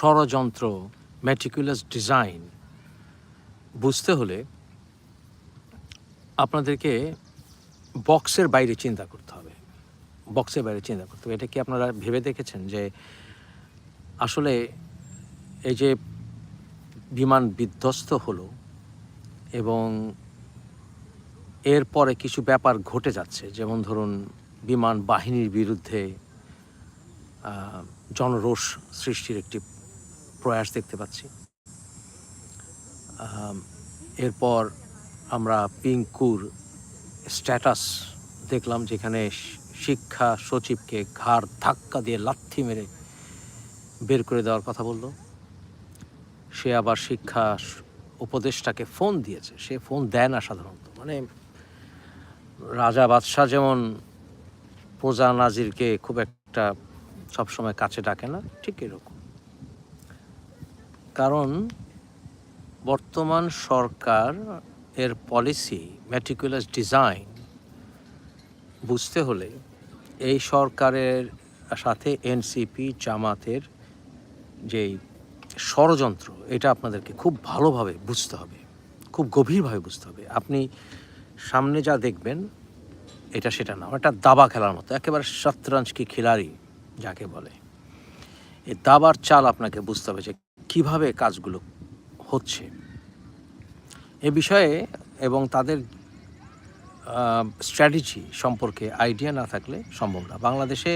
ষড়যন্ত্র meticulous design বুঝতে হলে আপনাদেরকে বক্সের বাইরে চিন্তা করতে হবে। বক্সের বাইরে চিন্তা করতে হবে। এটা কি আপনারা ভেবে দেখেছেন যে আসলে এই যে বিমান বিধ্বস্ত হলো এবং এরপরে কিছু ব্যাপার ঘটে যাচ্ছে, যেমন ধরুন বিমান বাহিনীর বিরুদ্ধে জনরোষ সৃষ্টির একটি প্রয়াস দেখতে পাচ্ছি। এরপর আমরা পিঙ্কুর স্ট্যাটাস দেখলাম যেখানে শিক্ষা সচিবকে ঘাড় ধাক্কা দিয়ে লাথি মেরে বের করে দেওয়ার কথা বলল। সে আবার শিক্ষা উপদেষ্টাকে ফোন দিয়েছে। সে ফোন দেয় না সাধারণত। মানে রাজা বাদশাহ যেমন প্রজা নাজিরকে খুব একটা সবসময় কাছে ডাকে না, ঠিক এরকম। কারণ বর্তমান সরকার এর পলিসি ম্যাটিকুলাস ডিজাইন বুঝতে হলে এই সরকারের সাথে এনসিপি জামাতের যেই ষড়যন্ত্র, এটা আপনাদেরকে খুব ভালোভাবে বুঝতে হবে। খুব গভীরভাবে বুঝতে হবে। আপনি সামনে যা দেখবেন, এটা সেটা না এটা দাবা খেলার মতো, একেবারে শতরঞ্জ কি খিলাড়ি, যাকে বলে। এই দাবার চাল আপনাকে বুঝতে হবে যে কীভাবে কাজগুলো হচ্ছে? এ বিষয়ে এবং তাদের স্ট্র্যাটেজি সম্পর্কে আইডিয়া না থাকলে সম্ভব না। বাংলাদেশে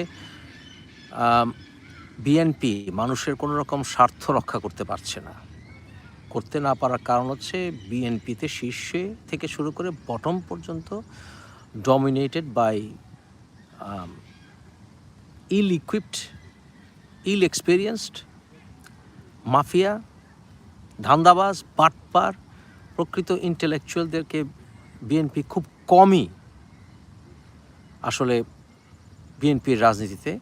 বিএনপি মানুষের কোনো রকম স্বার্থ রক্ষা করতে পারছে না। করতে না পারার কারণ হচ্ছে বিএনপিতে শীর্ষে থেকে শুরু করে বটম পর্যন্ত dominated by ill equipped ill experienced mafia, ধান্দাবাজ, বাটপার, প্রকৃত ইন্টেলেকচুয়ালদেরকে বিএনপি খুব কমই আসলে বিএনপির রাজনীতিতে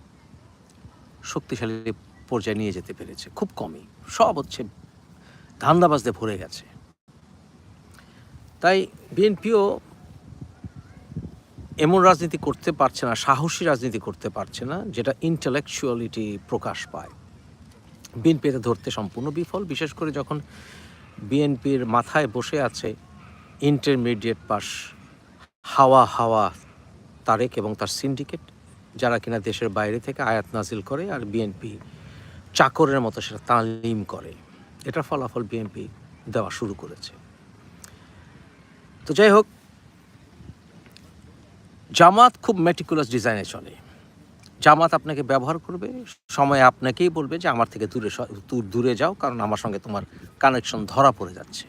শক্তিশালী পর্যায়ে নিয়ে যেতে পেরেছে, খুব কমই। সব হচ্ছে ধান্দাবাজদের ভরে গেছে। তাই বিএনপিও এমন রাজনীতি করতে পারছে না, সাহসী রাজনীতি করতে পারছে না, যেটা ইন্টেলেকচুয়ালিটি প্রকাশ পায়। বিএনপিতে ধরতে সম্পূর্ণ বিফল, বিশেষ করে যখন বিএনপির মাথায় বসে আছে ইন্টারমিডিয়েট পাস হাওয়া হাওয়া তারেক এবং তার সিন্ডিকেট, যারা কিনা দেশের বাইরে থেকে আয়াত নাজিল করে আর বিএনপি চাকরের মতো সেটা তালিম করে। এটার ফলাফল বিএনপি দেওয়া শুরু করেছে। তো যাই হোক, জামাত খুব মেটিকুলাস ডিজাইনে চলে। জামাত আপনাকে ব্যবহার করবে। সময় আপনাকেই বলবে যে, আমার থেকে দূরে দূর- যাও, কারণ আমার সঙ্গে তোমার কানেকশন ধরা পড়ে যাচ্ছে।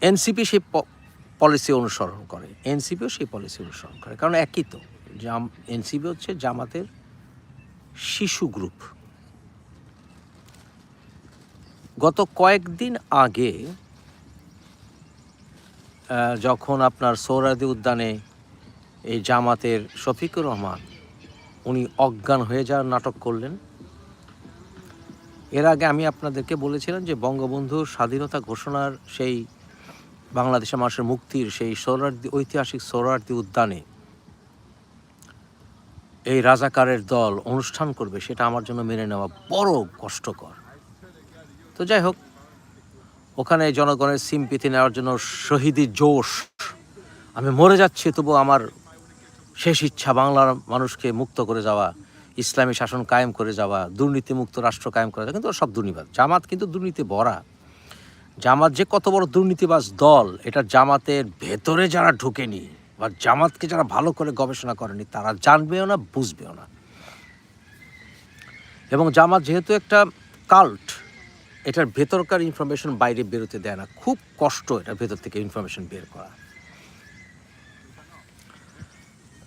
এনসিপি সেই পলিসি অনুসরণ করে। এনসিপিও সেই পলিসি অনুসরণ করে। কারণ একই তো, জাম, এনসিপি হচ্ছে জামাতের শিশু গ্রুপ গত কয়েকদিন আগে যখন আপনার সৌরাদি উদ্যানে এই জামাতের শফিকুর রহমান, উনি অজ্ঞান হয়ে যাওয়ার নাটক করলেন। এর আগে আমি আপনাদেরকে বলেছিলাম যে বঙ্গবন্ধুর স্বাধীনতা ঘোষণার সেই বাংলাদেশের মানুষের মুক্তির সেই সৌরার্দি, ঐতিহাসিক সৌরার্দি উদ্যানে এই রাজাকারের দল অনুষ্ঠান করবে, সেটা আমার জন্য মেনে নেওয়া বড় কষ্টকর। তো যাই হোক, ওখানে জনগণের সিম্পিতি নেওয়ার জন্য শহীদি জোশ, আমি মরে যাচ্ছি তবু আমার শেষ ইচ্ছা বাংলার মানুষকে মুক্ত করে যাওয়া, ইসলামী শাসন কায়েম করে যাওয়া, দুর্নীতিমুক্ত রাষ্ট্র কায়েম করে যাওয়া, কিন্তু সব দুর্নীতিবাদ জামাত কিন্তু দুর্নীতি ভরা জামাত যে কত বড় দুর্নীতিবাজ দল, এটা জামাতের ভেতরে যারা ঢুকেনি বা জামাতকে যারা ভালো করে গবেষণা করেনি, তারা জানবেও না, বুঝবেও না। এবং জামাত যেহেতু একটা কাল্ট, এটার ভেতরকার ইনফরমেশন বাইরে বেরোতে দেয় না। খুব কষ্ট এটার ভেতর থেকে ইনফরমেশন বের করা।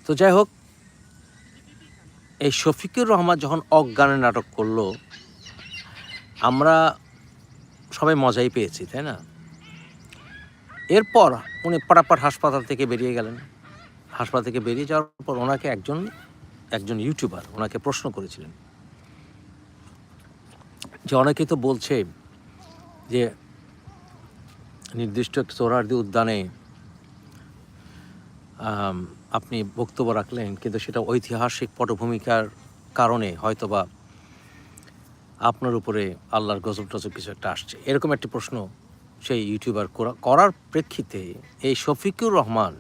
তো যাই হোক, এই শফিকুর রহমান যখন অজ্ঞানের নাটক করল, আমরা সবাই মজাই পেয়েছি, তাই না? এরপর উনি পাটাপাট হাসপাতাল থেকে বেরিয়ে গেলেন। হাসপাতাল থেকে বেরিয়ে যাওয়ার পর ওনাকে একজন একজন ইউটিউবার ওনাকে প্রশ্ন করেছিলেন। যে অনেকে তো বলছে যে নির্দিষ্ট সোহরার্দি উদ্যানে আপনি বক্তব্য রাখলেন, কিন্তু সেটা ঐতিহাসিক পটভূমিকার কারণে হয়তোবা আপনার উপরে আল্লাহর গজব টজব কিছু একটা আসছে। এরকম একটি প্রশ্ন সেই ইউটিউবার করা- করার প্রেক্ষিতে এই শফিকুর রহমান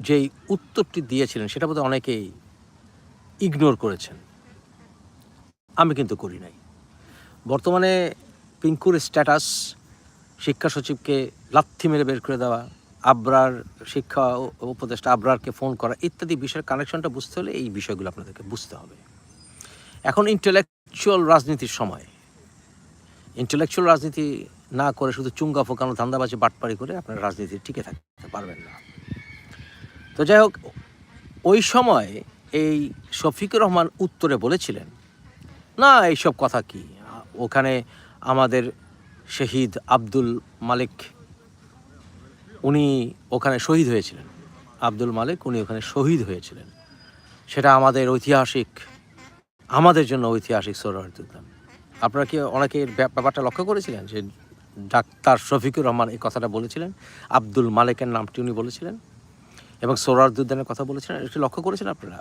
যেই উত্তরটি দিয়েছিলেন, সেটা বোধহয় অনেকেই ইগনোর করেছেন। আমি কিন্তু করি নাই। বর্তমানে পিঙ্কুর স্ট্যাটাস শিক্ষা সচিবকে লাথি মেরে বের করে দেওয়া আবরার শিক্ষা উপদেষ্টা আবরারকে ফোন করা ইত্যাদি বিষয়ের কানেকশনটা বুঝতে হলে এই বিষয়গুলো আপনাদেরকে বুঝতে হবে। এখন ইন্টেলেকচুয়াল রাজনীতির সময়। ইন্টেলেকচুয়াল রাজনীতি না করে শুধু চুঙ্গা ফোকানো, ধান্দাবাজি, বাটপাড়ি করে আপনার রাজনীতি টিকে থাকতে পারবেন না। তো যাই হোক, ওই সময় এই শফিকুর রহমান উত্তরে বলেছিলেন, না, এইসব কথা কি? ওখানে আমাদের শহীদ আব্দুল মালিক উনি ওখানে শহীদ হয়েছিলেন। আব্দুল মালিক, উনি ওখানে শহীদ হয়েছিলেন। সেটা আমাদের ঐতিহাসিক, আমাদের জন্য ঐতিহাসিক সৌরহার্দুদ্দান আপনারা কি অনেকে ব্যাপারটা লক্ষ্য করেছিলেন যে ডাক্তার শফিকুর রহমান এই কথাটা বলেছিলেন? আব্দুল মালিকের নামটি উনি বলেছিলেন? এবং সোহরার্দুদ্দানের কথা বলেছিলেন? এটি লক্ষ্য করেছেন আপনারা?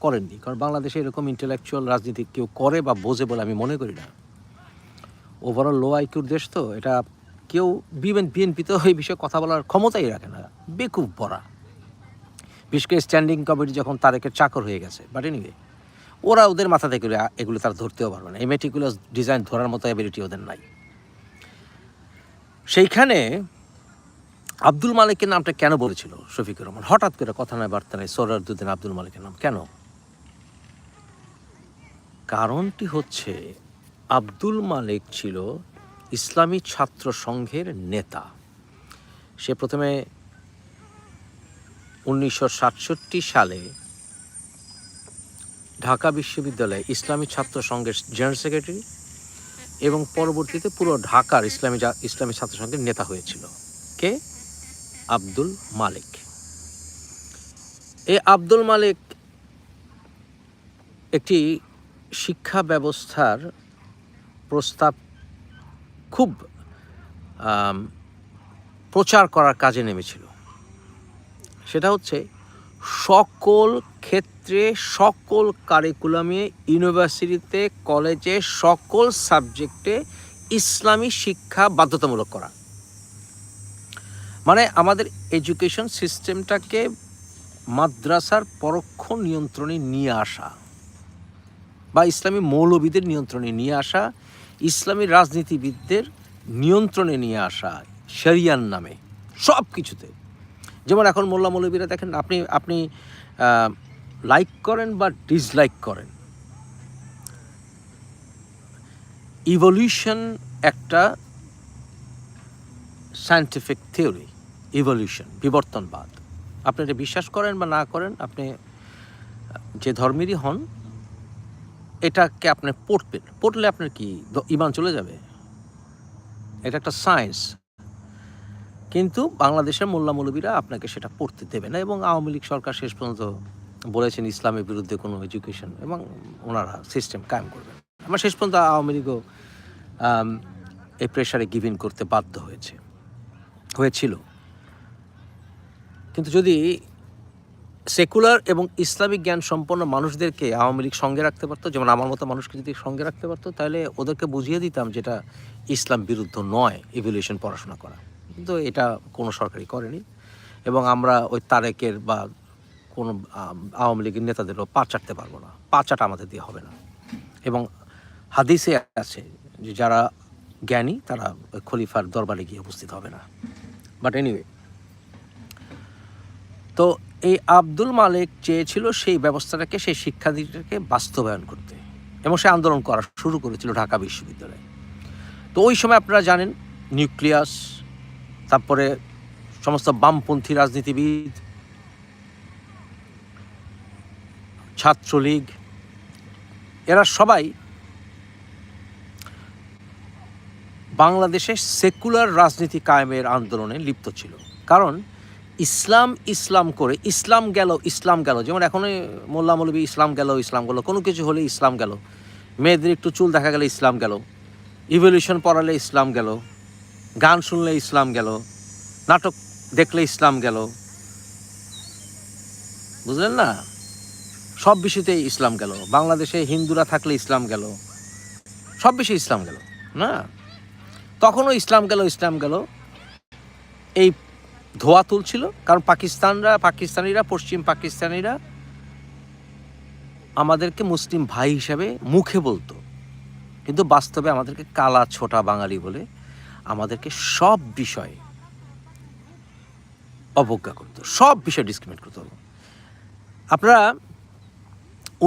করেননি, কারণ বাংলাদেশে এরকম ইন্টেলেকচুয়াল রাজনীতি কেউ করে বা বোঝে বলে আমি মনে করি না। ওভারঅল লো আইকিউর দেশ তো, এটা কেউ বিএন বিএনপিতে এই বিষয়ে কথা বলার ক্ষমতাই রাখে না। বেকুব বড়া বিশেষ করে স্ট্যান্ডিং কমিটি যখন তারেকের চাকর হয়ে গেছে বাট এনিওয়ে ওরা ওদের মাথা থেকে এগুলো- তারা ধরতেও পারবে না। এই ডিজাইন ধরার মতো অ্যাবিলিটি ওদের নাই। সেইখানে আব্দুল মালিকের নামটা কেন বলেছিল শফিকুর রহমান? হঠাৎ করে কথা নয়, বার্তা নেই। সোরারদুদ্দিন আব্দুল মালিকের নাম কেন? কারণটি হচ্ছে আব্দুল মালিক ছিল ইসলামী ছাত্র সংঘের নেতা। সে প্রথমে উনিশশো সাতষট্টি সালে ঢাকা বিশ্ববিদ্যালয়ে ইসলামী ছাত্র সংঘের জেনারেল সেক্রেটারি এবং পরবর্তীতে পুরো ঢাকার ইসলামী ইসলামী ছাত্র সংঘের নেতা হয়েছিল। কে? আব্দুল মালিক। এই আব্দুল মালিক একটি শিক্ষা ব্যবস্থার প্রস্তাব খুব প্রচার করার কাজে নেমেছিল। সেটা হচ্ছে সকল ক্ষেত্রে, সকল কারিকুলামে ইউনিভার্সিটিতে কলেজে সকল সাবজেক্টে ইসলামী শিক্ষা বাধ্যতামূলক করা। মানে আমাদের এডুকেশন সিস্টেমটাকে মাদ্রাসার পরোক্ষ নিয়ন্ত্রণে নিয়ে আসা বা ইসলামী মৌলবিদের নিয়ন্ত্রণে নিয়ে আসা ইসলামী রাজনীতিবিদদের নিয়ন্ত্রণে নিয়ে আসা শরিয়ার নামে সব কিছুতে। যেমন এখন মোল্লা মৌলবীরা দেখেন, আপনি আপনি লাইক করেন বা ডিসলাইক করেন। ইভলিউশন একটা সায়েন্টিফিক থিওরি ইভলিউশন বিবর্তনবাদ। আপনি এটা বিশ্বাস করেন বা না করেন, আপনি যে ধর্মেরই হন এটাকে আপনি পড়বেন। পড়লে আপনার কি ইমান চলে যাবে? এটা একটা সায়েন্স। কিন্তু বাংলাদেশের মোল্লা মৌলবীরা আপনাকে সেটা পড়তে দেবে না এবং আওয়ামী লীগ সরকার শেষ পর্যন্ত বলেছেন ইসলামের বিরুদ্ধে কোনো এডুকেশন এবং ওনারা সিস্টেম কায়েম করবেন আমার শেষ পর্যন্ত আওয়ামী লীগও এই প্রেশারে গিভ ইন করতে বাধ্য হয়েছে, হয়েছিল। কিন্তু যদি সেকুলার এবং ইসলামিক জ্ঞান সম্পন্ন মানুষদেরকে আওয়ামী লীগ সঙ্গে রাখতে পারতো। যেমন আমার মতো মানুষকে যদি সঙ্গে রাখতে পারতো, তাহলে ওদেরকে বুঝিয়ে দিতাম যেটা ইসলাম বিরুদ্ধ নয় ইভলিউশন পড়াশোনা করা। কিন্তু এটা কোনো সরকারই করেনি। এবং আমরা ওই তারেকের বা কোনো আওয়ামী লীগের নেতাদেরও পা চাটতে পারব না। পা চাটা আমাদের দিয়ে হবে না। এবং হাদিসে আছে যে যারা জ্ঞানী, তারা খলিফার দরবারে গিয়ে উপস্থিত হবে না। বাট এনিওয়ে তো এই আব্দুল মালিক চেয়েছিল সেই ব্যবস্থাটাকে, সেই শিক্ষানীতিটাকে বাস্তবায়ন করতে এবং সে আন্দোলন করা শুরু করেছিল ঢাকা বিশ্ববিদ্যালয়ে। তো ওই সময় আপনারা জানেন, নিউক্লিয়াস, তারপরে সমস্ত বামপন্থী রাজনীতিবিদ, ছাত্রলীগ, এরা সবাই বাংলাদেশে সেকুলার রাজনীতি কায়েমের আন্দোলনে লিপ্ত ছিল। কারণ ইসলাম ইসলাম করে, ইসলাম গেল ইসলাম গেল। যেমন এখনই মোল্লা মৌলবী ইসলাম গেল ইসলাম গেল, কোনো কিছু হলে ইসলাম গেল। মেয়েদের একটু চুল দেখা গেলে ইসলাম গেল। ইভলিউশন পড়ালে ইসলাম গেল। গান শুনলে ইসলাম গেল। নাটক দেখলে ইসলাম গেল। বুঝলেন না? সব বিষয়তে ইসলাম গেল। বাংলাদেশে হিন্দুরা থাকলে ইসলাম গেল। সব বিষয়ে ইসলাম গেল, না? তখনও ইসলাম গেল ইসলাম গেল। এই ধোয়া তুলছিল, কারণ পাকিস্তানরা, পাকিস্তানিরা, পশ্চিম পাকিস্তানিরা আমাদেরকে মুসলিম ভাই হিসাবে মুখে বলতো। কিন্তু বাস্তবে আমাদেরকে কালা ছোটা বাঙালি বলে আমাদেরকে সব বিষয়ে অবজ্ঞা করতো, সব বিষয়ে ডিসক্রিমিনেট করতো। আপনারা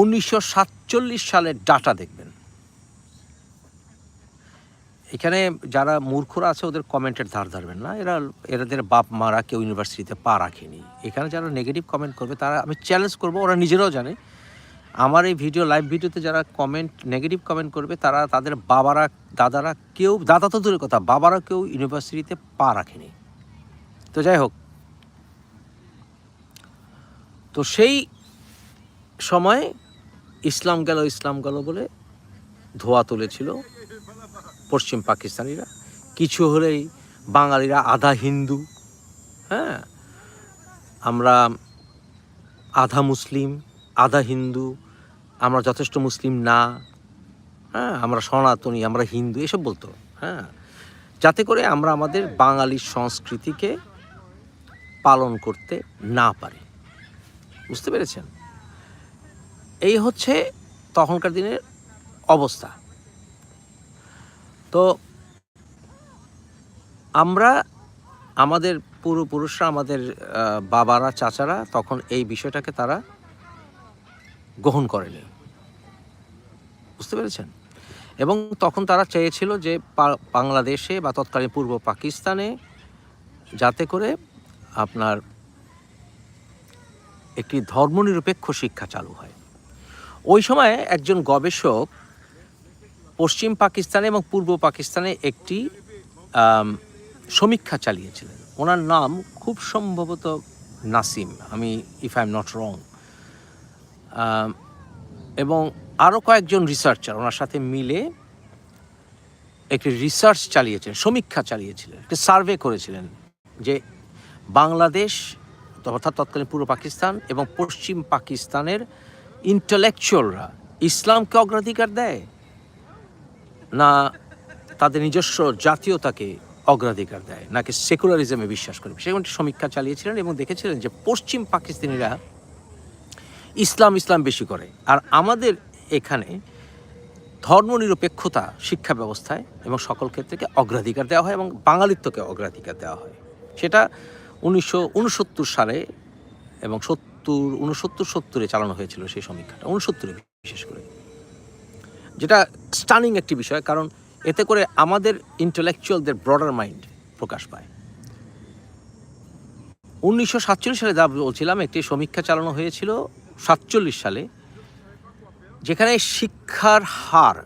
উনিশশো সাতচল্লিশ সালের ডাটা দেখবেন। এখানে যারা মূর্খরা আছে, ওদের কমেন্টের ধার ধারবেন না। এরা, এদের বাপ মারা কেউ ইউনিভার্সিটিতে পা রাখেনি। এখানে যারা নেগেটিভ কমেন্ট করবে, তারা, আমি চ্যালেঞ্জ করব, ওরা নিজেরাও জানে। আমার এই ভিডিও লাইভ ভিডিওতে যারা কমেন্ট নেগেটিভ কমেন্ট করবে, তারা তাদের বাবারা, দাদারা কেউ, দাদা তো দূরের কথা, বাবারা কেউ ইউনিভার্সিটিতে পা রাখেনি। তো যাই হোক। তো সেই সময় ইসলাম গেল ইসলাম গেল বলে ধোয়া তুলেছিল। পশ্চিম পাকিস্তানিরা, কিছু হলেই বাঙালিরা আধা হিন্দু হ্যাঁ? আমরা আধা মুসলিম, আধা হিন্দু, আমরা যথেষ্ট মুসলিম না হ্যাঁ? আমরা সনাতনী, আমরা হিন্দু, এসব বলতো হ্যাঁ? যাতে করে আমরা আমাদের বাঙালির সংস্কৃতিকে পালন করতে না পারি। বুঝতে পেরেছেন? এই হচ্ছে তখনকার দিনের অবস্থা। তো আমরা, আমাদের পূর্বপুরুষরা, আমাদের বাবারা, চাচারা তখন এই বিষয়টাকে তারা গ্রহণ করেনি। বুঝতে পেরেছেন? এবং তখন তারা চেয়েছিল যে বাংলাদেশে বা তৎকালীন পূর্ব পাকিস্তানে যাতে করে আপনার একটি ধর্মনিরপেক্ষ শিক্ষা চালু হয়। ওই সময়ে একজন গবেষক পশ্চিম পাকিস্তানে এবং পূর্ব পাকিস্তানে একটি সমীক্ষা চালিয়েছিলেন। ওনার নাম খুব সম্ভবত নাসিম, আমি if I am not wrong এবং আরও কয়েকজন রিসার্চার ওনার সাথে মিলে একটি রিসার্চ চালিয়েছেন সমীক্ষা চালিয়েছিলেন, একটি সার্ভে করেছিলেন যে বাংলাদেশ, অর্থাৎ তৎকালীন পূর্ব পাকিস্তান এবং পশ্চিম পাকিস্তানের ইন্টালেকচুয়ালরা ইসলামকে অগ্রাধিকার দেয়? না, তাদের নিজস্ব জাতীয়তাকে অগ্রাধিকার দেয় নাকি সেকুলারিজমে বিশ্বাস করে। একটি সমীক্ষা চালিয়েছিলেন এবং দেখেছিলেন যে পশ্চিম পাকিস্তানিরা ইসলাম ইসলাম বেশি করে। আর আমাদের এখানে ধর্মনিরপেক্ষতা শিক্ষা ব্যবস্থায় এবং সকল ক্ষেত্রে অগ্রাধিকার দেওয়া হয় এবং বাঙালিত্বকে অগ্রাধিকার দেওয়া হয়। সেটা উনিশশো উনসত্তর সালে এবং সত্তর, উনসত্তর সত্তরে চালানো হয়েছিল সেই সমীক্ষাটা, উনসত্তরে বিশেষ করে। যেটা স্টানিং একটি বিষয়, কারণ এতে করে আমাদের ইন্টেলেকচুয়ালদের ব্রডার মাইন্ড প্রকাশ পায়। উনিশশো সাতচল্লিশ সালে যা বলছিলাম, একটি সমীক্ষা চালানো হয়েছিল সাতচল্লিশ সালে, যেখানে শিক্ষার হার,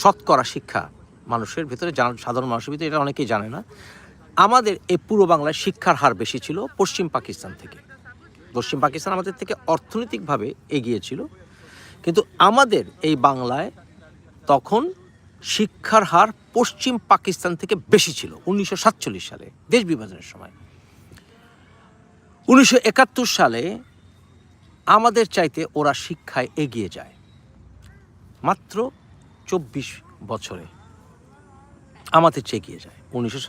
শতকরা শিক্ষা মানুষের ভিতরে সাধারণ মানুষের ভিতরে, এটা অনেকেই জানে না, আমাদের এই পূর্ব বাংলায় শিক্ষার হার বেশি ছিল পশ্চিম পাকিস্তান থেকে। পশ্চিম পাকিস্তান আমাদের থেকে অর্থনৈতিকভাবে এগিয়ে ছিল, কিন্তু আমাদের এই বাংলায় তখন শিক্ষার হার পশ্চিম পাকিস্তান থেকে বেশি ছিল, উনিশশো সাতচল্লিশ সালে, দেশ বিভাজনের সময়। উনিশশো একাত্তর সালে আমাদের চাইতে ওরা শিক্ষায় এগিয়ে যায়, মাত্র চব্বিশ বছরে আমাদের চেয়ে এগিয়ে যায়। উনিশশো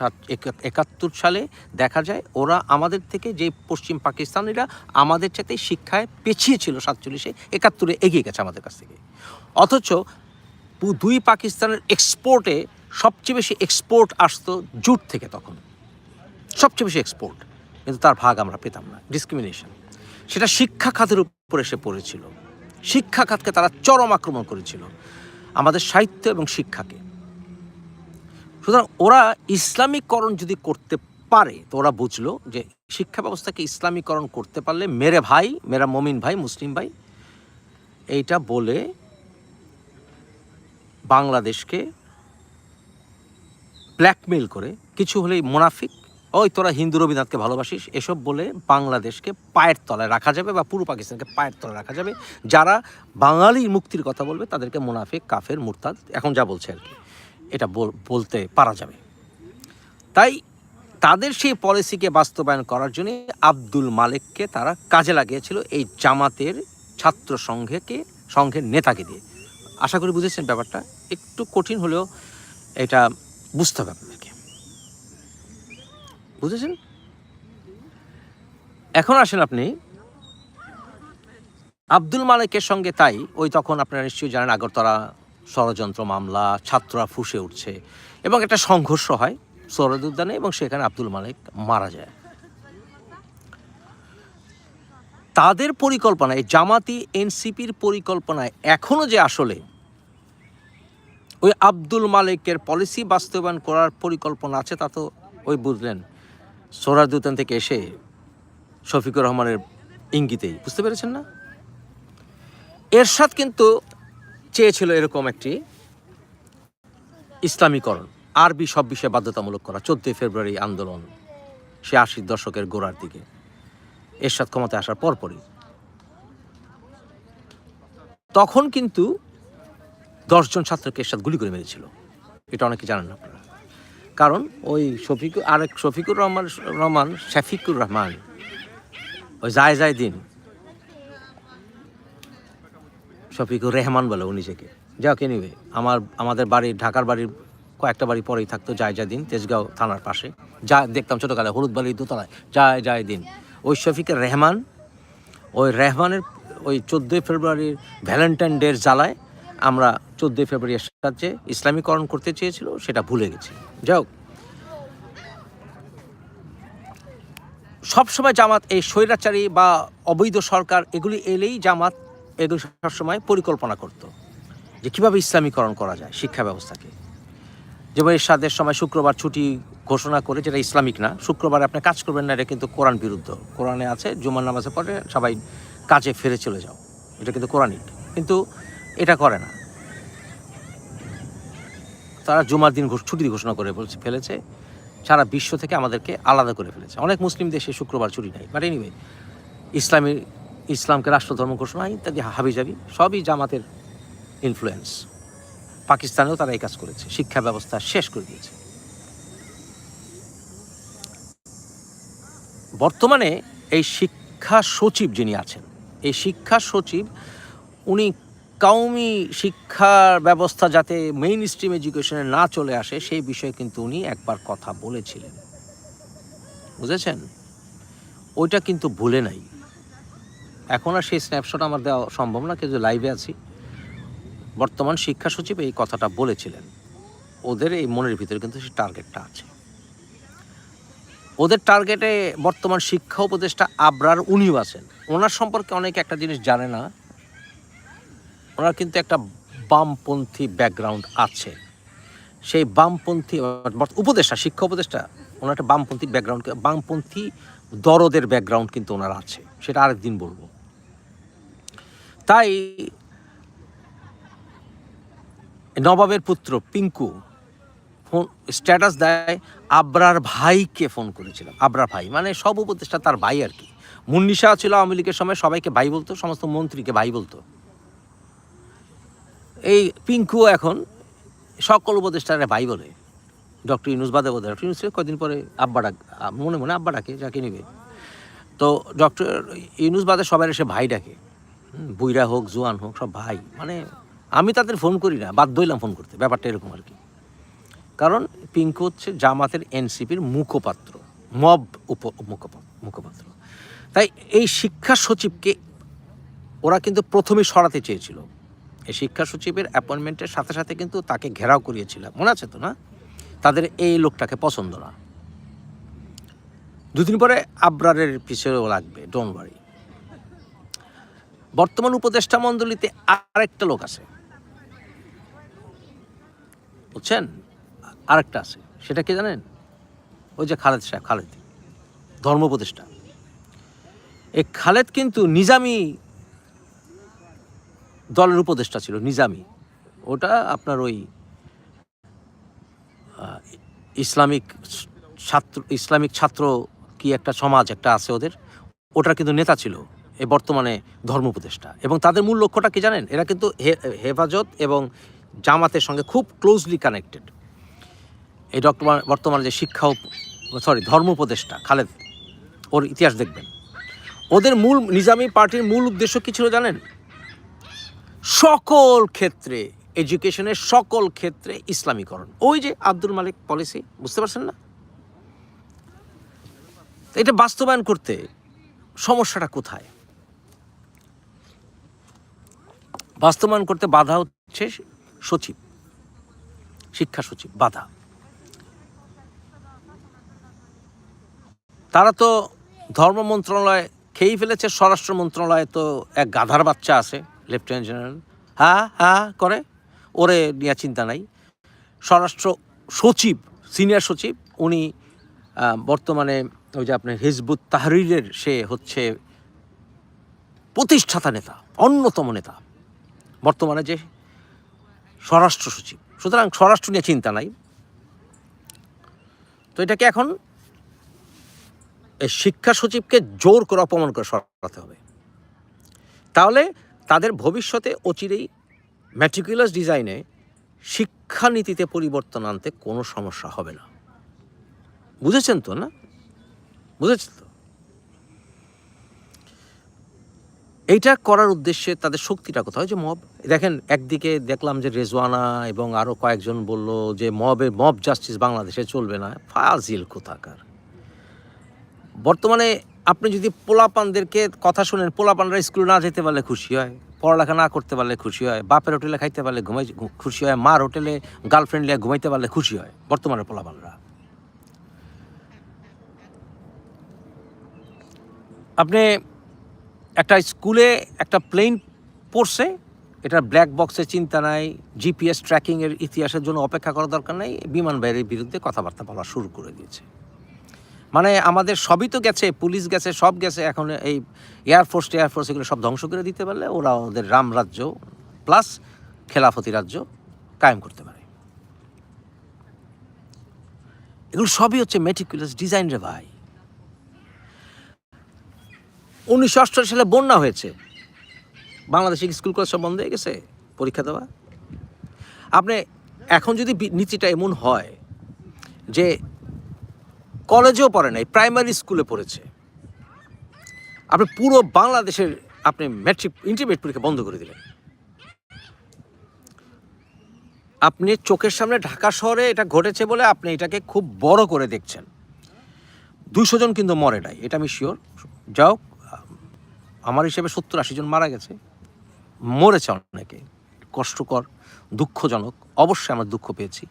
একাত্তর সালে দেখা যায় ওরা আমাদের থেকে যে পশ্চিম পাকিস্তানিরা আমাদের চাইতে শিক্ষায় পেছিয়ে ছিল সাতচল্লিশে, একাত্তরে এগিয়ে গেছে আমাদের কাছ থেকে। অথচ দুই পাকিস্তানের এক্সপোর্টে সবচেয়ে বেশি এক্সপোর্ট আসতো জুট থেকে তখন। সবচেয়ে বেশি এক্সপোর্ট কিন্তু তার ভাগ আমরা পেতাম না। ডিসক্রিমিনেশন সেটা শিক্ষা খাতের উপর এসে পড়েছিল। শিক্ষা খাতকে তারা চরম আক্রমণ করেছিল। আমাদের সাহিত্য এবং শিক্ষাকে। সুতরাং ওরা ইসলামীকরণ যদি করতে পারে, তো ওরা বুঝলো যে শিক্ষা ব্যবস্থাকে ইসলামীকরণ করতে পারলে মেরে ভাই, মেরা মমিন ভাই, মুসলিম ভাই, এইটা বলে বাংলাদেশকে ব্ল্যাকমেল করে, কিছু হলেই মুনাফিক। ওই তোরা হিন্দু রবীন্দ্রনাথকে ভালোবাসিস, এসব বলে বাংলাদেশকে পায়ের তলায় রাখা যাবে বা পূর্ব পাকিস্তানকে পায়ের তলায় রাখা যাবে। যারা বাঙালি মুক্তির কথা বলবে, তাদেরকে মুনাফিক, কাফের, মুরতাদ, এখন যা বলছে আর কি, এটা বল- বলতে পারা যাবে। তাই তাদের সেই পলিসিকে বাস্তবায়ন করার জন্য আব্দুল মালিককে তারা কাজে লাগিয়েছিল এই জামাতের ছাত্র সংঘেকে, সংঘের নেতাকে দিয়ে। আশা করি বুঝেছেন ব্যাপারটা। একটু কঠিন হলেও এটা বুঝতে হবে আপনাকে। বুঝেছেন? এখন আসেন আপনি। আব্দুল মালিকের সঙ্গে তাই, ওই তখন আপনারা নিশ্চয়ই জানেন আগরতলা ষড়যন্ত্র মামলা, ছাত্ররা ফুসে উঠছে এবং একটা সংঘর্ষ হয় সৌরদ উদ্যানে এবং সেখানে আব্দুল মালিক মারা যায়। তাদের পরিকল্পনায়, জামাতি এনসিপির পরিকল্পনায় এখনও যে আসলে ওই আব্দুল মালিকের পলিসি বাস্তবায়ন করার পরিকল্পনা আছে, তা তো ওই বুঝলেন। সোরাদ উদ্যান থেকে এসে শফিকুর রহমানের ইঙ্গিতেই, বুঝতে পেরেছেন না? এরশাদ কিন্তু চেয়েছিল এরকম একটি ইসলামীকরণ, আরবি সব বিষয়ে বাধ্যতামূলক করা। চোদ্দই ফেব্রুয়ারি আন্দোলন সে আশির দশকের গোড়ার দিকে। এরশাদ ক্ষমতায় আসার পরপরই। তখন কিন্তু দশজন ছাত্রকে এরশাদ গুলি করে মেরেছিল। এটা অনেকে জানেন আপনারা। কারণ ওই শফিকুর আরেক শফিকুর রহমান রহমান, শফিকুর রহমান, ওই যায় যায় দিন। শফিকুর রেহমান বলে ও নিজেকে। যাও কে নিবে আমার, আমাদের বাড়ির ঢাকার বাড়ির কয়েকটা বাড়ি পরেই থাকতো যায় যায় দিন, তেজগাঁও থানার পাশে। যা দেখতাম ছোটোকালে, হলুদ বাড়ির দোতলায় যায় যায় দিন। ওই শফিকের রেহমান, ওই রেহমানের ওই চোদ্দোই ফেব্রুয়ারির ভ্যালেন্টাইন ডের জ্বালায় আমরা চোদ্দোই ফেব্রুয়ারি সাহায্যে ইসলামীকরণ করতে চেয়েছিল, সেটা ভুলে গেছি। যাও সবসময় জামাত, এই স্বৈরাচারী বা অবৈধ সরকার, এগুলি এলেই জামাত এগুলি সবসময় পরিকল্পনা করত যে কীভাবে ইসলামীকরণ করা যায় শিক্ষা ব্যবস্থাকে। যেমন এরশাদের সময় শুক্রবার ছুটি ঘোষণা করে, যেটা ইসলামিক না, শুক্রবার আপনি কাজ করবেন না, এটা কিন্তু কোরআন বিরুদ্ধ। কোরআনে আছে, জুমার নামাজের পরে সবাই কাজে ফিরে চলে যাও। এটা কিন্তু কোরআনিক কিন্তু এটা করে না। তারা জুমার দিন ছুটি ঘোষণা করে ফেলেছে। সারা বিশ্ব থেকে আমাদেরকে আলাদা করে ফেলেছে। অনেক মুসলিম দেশে শুক্রবার ছুটি নেই। বাট এনিওয়ে ইসলামী ইসলামকে রাষ্ট্রধর্ম ঘোষণা, ইত্যাদি হাবিজাবি, সবই জামাতের ইনফ্লুয়েন্স পাকিস্তানেও তারা এই কাজ করেছে। শিক্ষা ব্যবস্থা শেষ করে দিয়েছে। বর্তমানে এই শিক্ষা সচিব যিনি আছেন, এই শিক্ষা সচিব, উনি কাউমি শিক্ষার ব্যবস্থা যাতে মেইন স্ট্রিম এডুকেশনে না চলে আসে, সেই বিষয়ে কিন্তু উনি একবার কথা বলেছিলেন। বুঝেছেন? ওইটা কিন্তু ভুলে নাই। এখন আর সেই স্ন্যাপশট আমার দেওয়া সম্ভব না, কিন্তু লাইভে আছি। বর্তমান শিক্ষা সচিব এই কথাটা বলেছিলেন। ওদের এই মনের ভিতরে কিন্তু সেই টার্গেটটা আছে। ওদের টার্গেটে বর্তমান শিক্ষা উপদেষ্টা আবরার উনিও আছেন। ওনার সম্পর্কে অনেকে একটা জিনিস জানে না ওনার কিন্তু একটা বামপন্থী ব্যাকগ্রাউন্ড আছে। সেই বামপন্থী উপদেষ্টা, শিক্ষা উপদেষ্টা, ওনার একটা বামপন্থী ব্যাকগ্রাউন্ড বামপন্থী দরদের ব্যাকগ্রাউন্ড কিন্তু ওনার আছে। সেটা আরেকদিন বলব। তাই নবাবের পুত্র পিঙ্কু ফোন স্ট্যাটাস দেয় আবরার ভাইকে ফোন করেছিলাম। আবরার ভাই মানে সব উপদেষ্টা তার ভাই আর কি। মুন্নিশা ছিল আওয়ামী লীগের সময় সবাইকে ভাই বলতো, সমস্ত মন্ত্রীকে ভাই বলতো। এই পিঙ্কু এখন সকল উপদেষ্টারে ভাই বলে। ডক্টর ইউনুস বাদে বোধ ডক্টর ইউনুস কদিন পরে আব্বা ডাক, মনে মনে আব্বা ডাকে, যাকে নিবে। তো ডক্টর ইউনুস বাদে সবাই এসে ভাই ডাকে। বুইরা হোক, জোয়ান হোক, সব ভাই। মানে আমি তাদের ফোন করি না, বাধ্য হইলাম ফোন করতে, ব্যাপারটা এরকম আর কি। কারণ পিঙ্কু হচ্ছে জামাতের এনসিপির মুখপাত্র, মব উপ, মুখপা- মুখপাত্র। তাই এই শিক্ষা সচিবকে ওরা কিন্তু প্রথমে সরাতে চেয়েছিল। এই শিক্ষা সচিবের অ্যাপয়েন্টমেন্টের সাথে সাথে কিন্তু তাকে ঘেরাও করিয়েছিল। মনে আছে তো না? তাদের এই লোকটাকে পছন্দ না। দুদিন পরে আবরারের পিছেও লাগবে ডোন্ট ওয়ারি বর্তমান উপদেষ্টা মণ্ডলীতে আরেকটা লোক আছে। বুঝছেন? আরেকটা আছে। সেটা কি জানেন? ওই যে খালেদ সাহেব, খালেদ। ধর্ম উপদেষ্টা। এই খালেদ কিন্তু নিজামি দলের উপদেষ্টা ছিল, নিজামি। ওটা আপনার ওই ইসলামিক ছাত্র ইসলামিক ছাত্র কি একটা সমাজ একটা আছে ওদের, ওটার কিন্তু নেতা ছিল, এ বর্তমানে ধর্ম উপদেষ্টা। এবং তাদের মূল লক্ষ্যটা কি জানেন? এরা কিন্তু হেফাজত এবং জামাতের সঙ্গে খুব ক্লোজলি কানেক্টেড এই ডক্টর বর্তমানে যে শিক্ষা সরি ধর্ম উপদেষ্টা, খালেদ, ওর ইতিহাস দেখবেন। ওদের মূল, নিজামী পার্টির মূল উদ্দেশ্য কী ছিল জানেন? সকল ক্ষেত্রে, এডুকেশনের সকল ক্ষেত্রে ইসলামীকরণ। ওই যে আব্দুল মালিক পলিসি বুঝতে পারছেন না? এটা বাস্তবায়ন করতে সমস্যাটা কোথায়? বাস্তবায়ন করতে বাধা হচ্ছে সচিব, শিক্ষা সচিব, বাধা। তারা তো ধর্ম মন্ত্রণালয় খেয়েই ফেলেছে, স্বরাষ্ট্র মন্ত্রণালয়ে তো এক গাধার বাচ্চা আছে। লেফটেন্যান্ট জেনারেল হ্যাঁ হ্যাঁ করে। ওরে নিয়ে চিন্তা নাই। স্বরাষ্ট্র সচিব সিনিয়র সচিব, উনি বর্তমানে ওই যে আপনার হিজবুত তাহরিরের সে হচ্ছে প্রতিষ্ঠাতা নেতা, অন্যতম নেতা। বর্তমানে যে স্বরাষ্ট্র সচিব। সুতরাং স্বরাষ্ট্র নিয়ে চিন্তা নাই। তো এটাকে এখন শিক্ষা সচিবকে জোর করে অপমান করে সরাতে হবে। তাহলে তাদের ভবিষ্যতে অচিরেই ম্যাট্রিকুলাস ডিজাইনে শিক্ষানীতিতে পরিবর্তন আনতে কোনো সমস্যা হবে না। বুঝেছেন তো না? বুঝেছেন তো? এইটা করার উদ্দেশ্যে তাদের শক্তিটা কোথায়? যে মব দেখেন, একদিকে দেখলাম যে রেজওয়ানা এবং আরও কয়েকজন বলল যে মবে মব জাস্টিস বাংলাদেশে চলবে না। ফাজিল কোথাকার। বর্তমানে আপনি যদি পোলাপানদেরকে কথা শুনেন, পোলাপানরা স্কুলে না যেতে পারলে খুশি হয়, পড়ালেখা না করতে পারলে খুশি হয়, বাপের হোটেলে খাইতে পারলে ঘুমাই খুশি হয়, মার হোটেলে গার্লফ্রেন্ড নিয়ে ঘুমাইতে পারলে খুশি হয় বর্তমানে পোলাপানরা। আপনি একটা স্কুলে একটা প্লেন পড়ছে এটা ব্ল্যাক বক্সের চিন্তা নাই জিপিএস ট্র্যাকিংয়ের ইতিহাসের জন্য অপেক্ষা করার দরকার নেই, বিমান বাইরের বিরুদ্ধে কথাবার্তা বলা শুরু করে দিয়েছে। মানে আমাদের সবই তো গেছে, পুলিশ গেছে, সব গেছে, এখন এই এয়ারফোর্স এয়ারফোর্স এগুলো সব ধ্বংস করে দিতে পারলে ওরা ওদের রাম রাজ্য প্লাস খেলাফতি রাজ্য কায়েম করতে পারে। এগুলো সবই হচ্ছে মেটিকুলাস ডিজাইন রে ভাই। উনিশশো অষ্টআশি সালে বন্যা হয়েছে। বাংলাদেশে স্কুল কলেজ সব বন্ধ হয়ে গেছে? পরীক্ষা দেওয়া? আপনি এখন যদি নীতিটা এমন হয় যে কলেজেও পড়ে নাই প্রাইমারি স্কুলে পড়েছে। আপনি পুরো বাংলাদেশের আপনি ম্যাট্রিক ইন্টারমিডিয়েট পরীক্ষা বন্ধ করে দিলেন। আপনি চোখের সামনে ঢাকা শহরে এটা ঘটেছে বলে আপনি এটাকে খুব বড় করে দেখছেন। দুইশো জন কিন্তু মরে নাই, এটা আমি শিওর যাও আমার হিসেবে সত্তর আশি জন মারা গেছে। মরেছে অনেকে, কষ্টকর, দুঃখজনক, অবশ্যই আমরা দুঃখ পেয়েছি।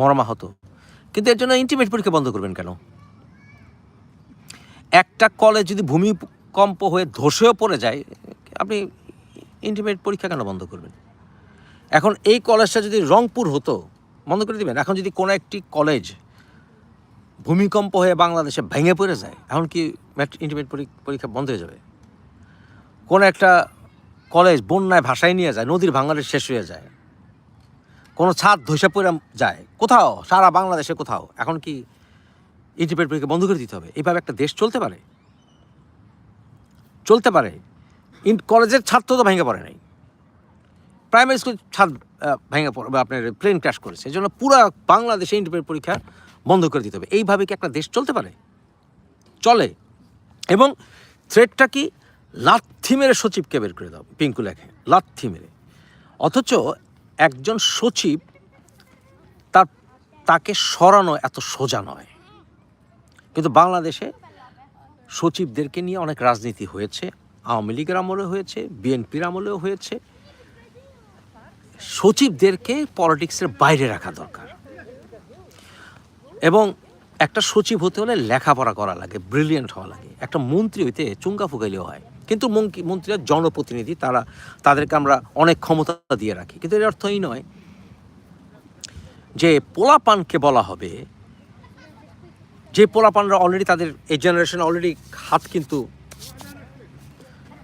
মর্মাহত। কিন্তু এর জন্য ইন্টিমেট পরীক্ষা বন্ধ করবেন কেন? একটা কলেজ যদি ভূমিকম্প হয়ে ধসেও পড়ে যায়, আপনি ইন্টিমেট পরীক্ষা কেন বন্ধ করবেন? এখন এই কলেজটা যদি রংপুর হতো, বন্ধ করে দিবেন? এখন যদি কোনো একটি কলেজ ভূমিকম্প হয়ে বাংলাদেশে ভেঙে পড়ে যায়, এখন কি ইন্টিমেট পরীক্ষা বন্ধ হয়ে যাবে? কোনো একটা কলেজ বন্যায় ভাসায় নিয়ে যায়, নদীর ভাঙারে শেষ হয়ে যায়, কোনো ছাদ ধসে পড়ে যায় কোথাও সারা বাংলাদেশে কোথাও এখন কি ইন্টিমেট পরীক্ষা বন্ধ করে দিতে হবে? এইভাবে একটা দেশ চলতে পারে? চলতে পারে। ইন কলেজের ছাত্র তো ভেঙে পড়ে নাই। প্রাইমারি স্কুল আহ, ভেঙে পড়ে আপনার প্লেন ক্র্যাশ করেছে। এই জন্য পুরো বাংলাদেশে ইন্টারমিডিয়েট পরীক্ষা বন্ধ করে দিতে হবে। এইভাবে কি একটা দেশ চলতে পারে? চলে। এবং থ্রেডটা কি? লাথি মেরে সচিবকে বের করে দাও পিঙ্কু লেখে। লাথি মেরে। অথচ একজন সচিব তাকে সরানো এত সোজা নয়। কিন্তু বাংলাদেশে সচিবদেরকে নিয়ে অনেক রাজনীতি হয়েছে, আওয়ামী লীগের আমলেও হয়েছে, বিএনপির আমলেও হয়েছে। সচিবদেরকে পলিটিক্সের বাইরে রাখা দরকার। এবং একটা সচিব হতে হলে লেখাপড়া করা লাগে ব্রিলিয়েন্ট হওয়া লাগে। একটা মন্ত্রী হইতে চুঙ্গা ফুকাইলেও হয়। কিন্তু মন্ত্রী- মন্ত্রীরা জনপ্রতিনিধি, তারা তাদেরকে আমরা অনেক ক্ষমতা দিয়ে রাখি। কিন্তু এর অর্থ এই নয় যে পোলাপানকে বলা হবে, যে পোলাপানরা অলরেডি তাদের এই জেনারেশন অলরেডি হাত কিন্তু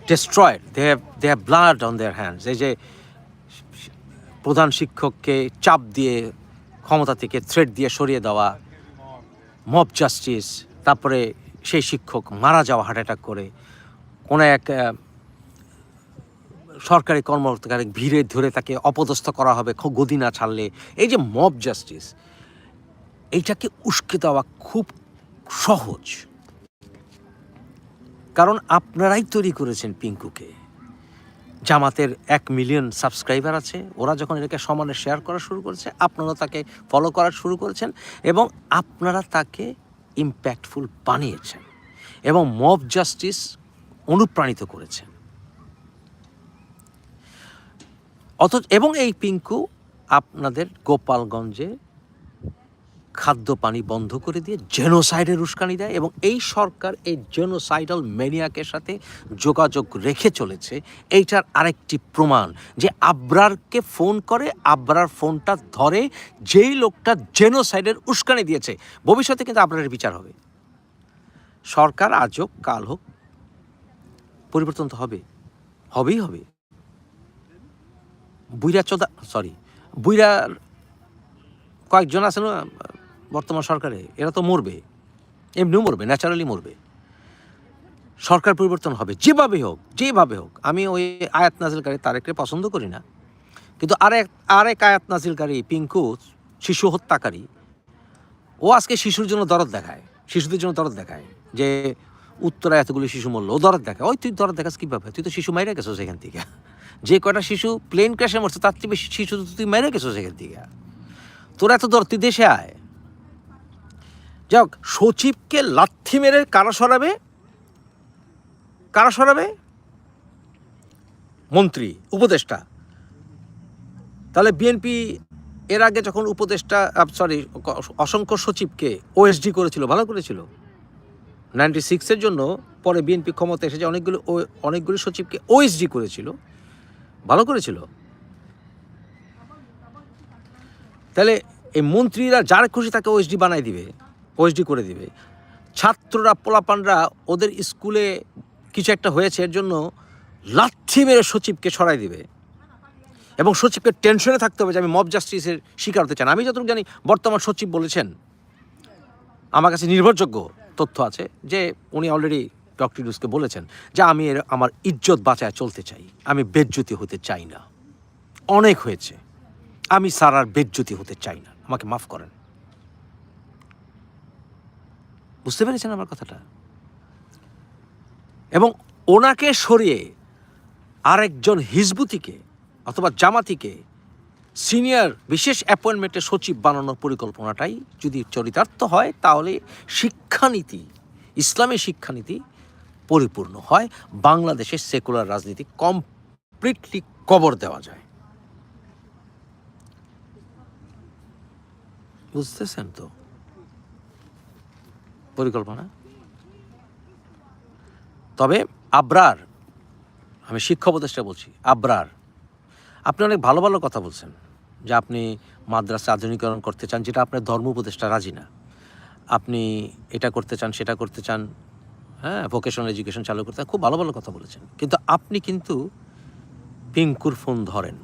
destroyed they have they have blood on their hands এই যে প্রধান শিক্ষককে চাপ দিয়ে, ক্ষমতা থেকে থ্রেড দিয়ে সরিয়ে দেওয়া মব জাস্টিস তারপরে সেই শিক্ষক মারা যাওয়া হার্ট অ্যাটাক করে, কোনো এক সরকারি কর্মকর্তাকে ভিড়ে ধরে তাকে অপদস্থ করা হবে গদি না ছাড়লে। এই যে মব জাস্টিস এইটাকে উস্কে দেওয়া খুব সহজ। কারণ আপনারাই তৈরি করেছেন পিঙ্কুকে। জামাতের এক মিলিয়ন সাবস্ক্রাইবার আছে, ওরা যখন এটাকে সমানে শেয়ার করা শুরু করেছে, আপনারা তাকে ফলো করা শুরু করেছেন এবং আপনারা তাকে ইম্প্যাক্টফুল বানিয়েছেন এবং মব জাস্টিস অনুপ্রাণিত করেছেন। অথচ, এবং এই পিঙ্কু আপনাদের গোপালগঞ্জে খাদ্য পানি বন্ধ করে দিয়ে জেনোসাইডের উস্কানি দেয় এবং এই সরকার এই জেনোসাইডাল মেনিয়াকের সাথে যোগাযোগ রেখে চলেছে। এইটার আরেকটি প্রমাণ যে আব্রারকে ফোন করে, আব্রার ফোনটা ধরে যেই লোকটা জেনোসাইডের উস্কানি দিয়েছে। ভবিষ্যতে কিন্তু আব্রারের বিচার হবে। সরকার আজ হোক কাল হোক, পরিবর্তন তো হবে। হবেই হবে। বুইরা চোদা সরি বুইরার কয়েকজন আছে না, বর্তমান সরকারে, এরা তো মরবে, এমনিও মরবে ন্যাচারালি মরবে। সরকার পরিবর্তন হবে, যেভাবে হোক যেভাবে হোক, আমি ওই আয়াত নাজিলকারী তারেককে পছন্দ করি না, কিন্তু আরেক আরেক আয়াত নাজিলকারী পিঙ্কু শিশু হত্যাকারী, ও আজকে শিশুর জন্য দরদ দেখায়, শিশুদের জন্য দরদ দেখায়, যে উত্তরায় এতগুলি শিশু মরলো, ও দরদ দেখায়। ওই তুই দরদ দেখাস কীভাবে? তুই তো শিশু মাইরে গেছো সেখান থেকে। যে কয়টা শিশু প্লেন ক্র্যাশে মরছে, তার থেকে বেশি শিশু তুই মেরে গেছো সেখান থেকে। তোর এত দর তুই দেশে আয়। যাক সচিবকে লাথি মেরে কারা সরাবে? কারা সরাবে? মন্ত্রী, উপদেষ্টা। তাহলে বিএনপি এর আগে যখন উপদেষ্টা সরি অসংখ্য সচিবকে ওএসডি করেছিল, ভালো করেছিল। নাইনটি সিক্সের জন্য পরে বিএনপি ক্ষমতা এসেছে অনেকগুলো অনেকগুলো সচিবকে ওএসডি করেছিল। ভালো করেছিল? তাহলে এই মন্ত্রীরা যার খুশি তাকে ওএসডি বানাই দিবে ওএসডি করে দিবে। ছাত্ররা, পোলাপানরা ওদের স্কুলে কিছু একটা হয়েছে, এর জন্য লাথি মেরে সচিবকে সরাই দিবে। এবং সচিবকে টেনশনে থাকতে হবে যে আমি মব জাস্টিসের শিকার হতে চান আমি যতটুকু জানি, বর্তমান সচিব বলেছেন, আমার কাছে নির্ভরযোগ্য তথ্য আছে যে উনি অলরেডি ডক্টর বলেছেন যে আমি এর, আমার ইজ্জত বাঁচায় চলতে চাই। আমি বেজ্জতি হতে চাই না। অনেক হয়েছে। আমি সারার বেজ্জতি হতে চাই না। আমাকে মাফ করেন। বুঝতে পেরেছেন আমার কথাটা? এবং ওনাকে সরিয়ে আরেকজন হিজবুতিকে অথবা জামাতিকে সিনিয়র বিশেষ অ্যাপয়েন্টমেন্টে সচিব বানানোর পরিকল্পনাটাই যদি চরিতার্থ হয়, তাহলে শিক্ষানীতি, ইসলামী শিক্ষানীতি পরিপূর্ণ হয়, বাংলাদেশের সেকুলার রাজনীতি কমপ্লিটলি কবর দেওয়া যায়। বুঝতেছেন তো? পরিকল্পনা? তবে আবরার, আমি শিক্ষা উপদেষ্টা বলছি, আবরার, আপনি অনেক ভালো ভালো কথা বলছেন যে আপনি মাদ্রাসা আধুনিকরণ করতে চান যেটা আপনার ধর্ম উপদেষ্টা রাজি না। আপনি এটা করতে চান, সেটা করতে চান হ্যাঁ ভোকেশনাল এডুকেশন চালু করতে খুব ভালো ভালো কথা বলেছেন। কিন্তু আপনি কিন্তু পিঙ্কুর ফোন ধরেন।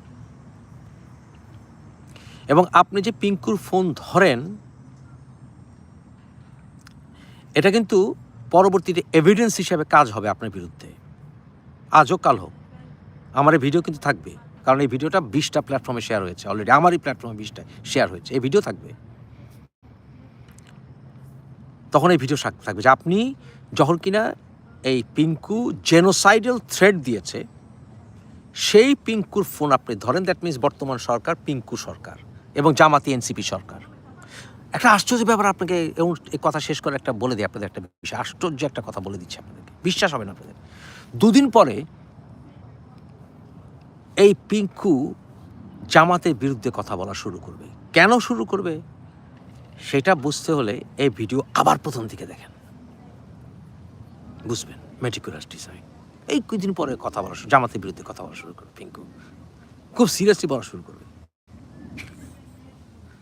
এবং আপনি যে পিঙ্কুর ফোন ধরেন, এটা কিন্তু পরবর্তীতে এভিডেন্স হিসাবে কাজ হবে আপনার বিরুদ্ধে। আজ হোক, কাল হোক। আমার এই ভিডিও কিন্তু থাকবে। কারণ এই ভিডিওটা বিশটা প্ল্যাটফর্মে শেয়ার হয়েছে। অলরেডি আমারই প্ল্যাটফর্মে বিশটা শেয়ার হয়েছে। এই ভিডিও থাকবে। তখন এই ভিডিও থাকবে যে আপনি যখন কিনা এই পিঙ্কু জেনোসাইডাল থ্রেড দিয়েছে, সেই পিঙ্কুর ফোন আপনি ধরেন দ্যাট মিনস বর্তমান সরকার পিঙ্কু সরকার এবং জামাতি এনসিপি সরকার। একটা আশ্চর্য ব্যাপার আপনাকে এবং এই কথা শেষ করে একটা বলে দিই আপনাদের একটা বিষয়। আশ্চর্য একটা কথা বলে দিচ্ছি আপনাদেরকে। বিশ্বাস হবে না আপনাদের। দুদিন পরে এই পিঙ্কু জামাতের বিরুদ্ধে কথা বলা শুরু করবে। কেন শুরু করবে? সেটা বুঝতে হলে এই ভিডিও আবার প্রথম থেকে দেখেন। বুঝবেন মেটিকুলাস ডিজাইন এই কিছুদিন পরে কথা বলা শুরু জামাতের বিরুদ্ধে কথা বলা শুরু করবে পিঙ্কু। খুব সিরিয়াসলি বলা শুরু করবে